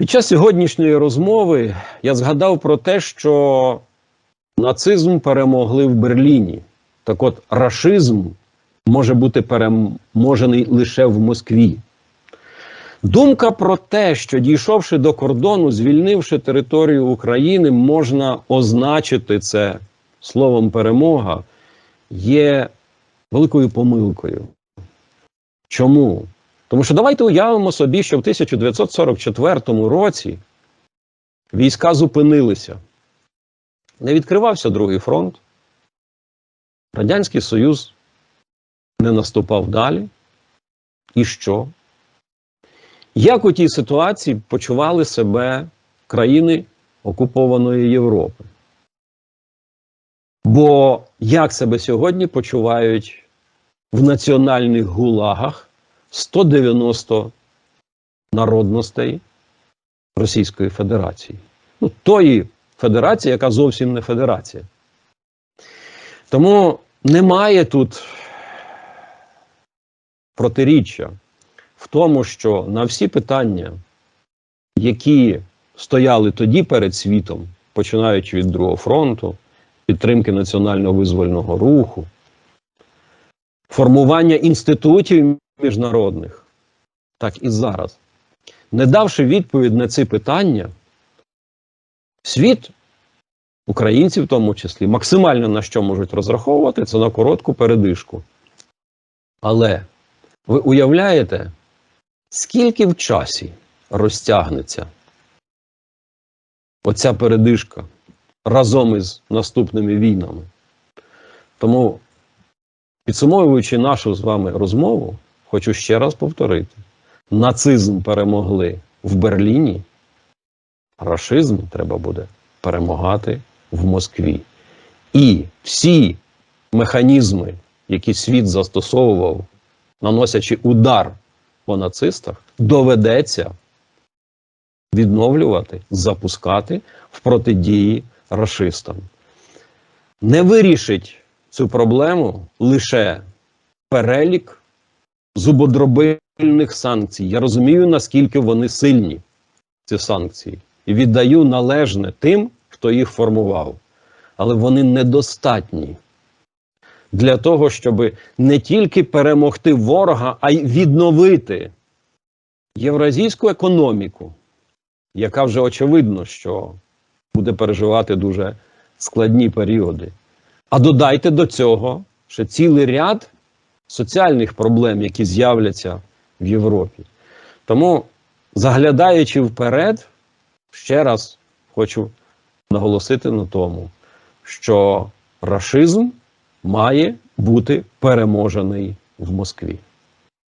Під час сьогоднішньої розмови я згадав про те, що нацизм перемогли в Берліні. Так от, рашизм може бути переможений лише в Москві. Думка про те, що дійшовши до кордону, звільнивши територію України, можна означити це словом перемога, є великою помилкою. Чому? Тому що давайте уявимо собі, що в 1944 році війська зупинилися. Не відкривався другий фронт. Радянський Союз не наступав далі. І що? Як у тій ситуації почували себе країни окупованої Європи? Бо як себе сьогодні почувають в національних гулагах 190 народностей Російської Федерації? Ну, тої федерації, яка зовсім не федерація. Тому немає тут протиріччя в тому, що на всі питання, які стояли тоді перед світом, починаючи від Другого фронту, підтримки національного визвольного руху, формування інститутів міжнародних, так і зараз, не давши відповідь на ці питання, світ, українці в тому числі, максимально на що можуть розраховувати, це на коротку передишку. Але ви уявляєте, скільки в часі розтягнеться оця передишка разом із наступними війнами? Тому, підсумовуючи нашу з вами розмову, хочу ще раз повторити: нацизм перемогли в Берліні, рашизм треба буде перемагати в Москві. І всі механізми, які світ застосовував, наносячи удар по нацистах, доведеться відновлювати, запускати в протидії рашистам. Не вирішить цю проблему лише перелік зубодробильних санкцій. Я розумію, наскільки вони сильні, ці санкції, і віддаю належне тим, хто їх формував. Але вони недостатні для того, щоб не тільки перемогти ворога, а й відновити євразійську економіку, яка вже очевидно, що буде переживати дуже складні періоди. А додайте до цього ще цілий ряд соціальних проблем, які з'являться в Європі. Тому, заглядаючи вперед, ще раз хочу наголосити на тому, що рашизм має бути переможений в Москві.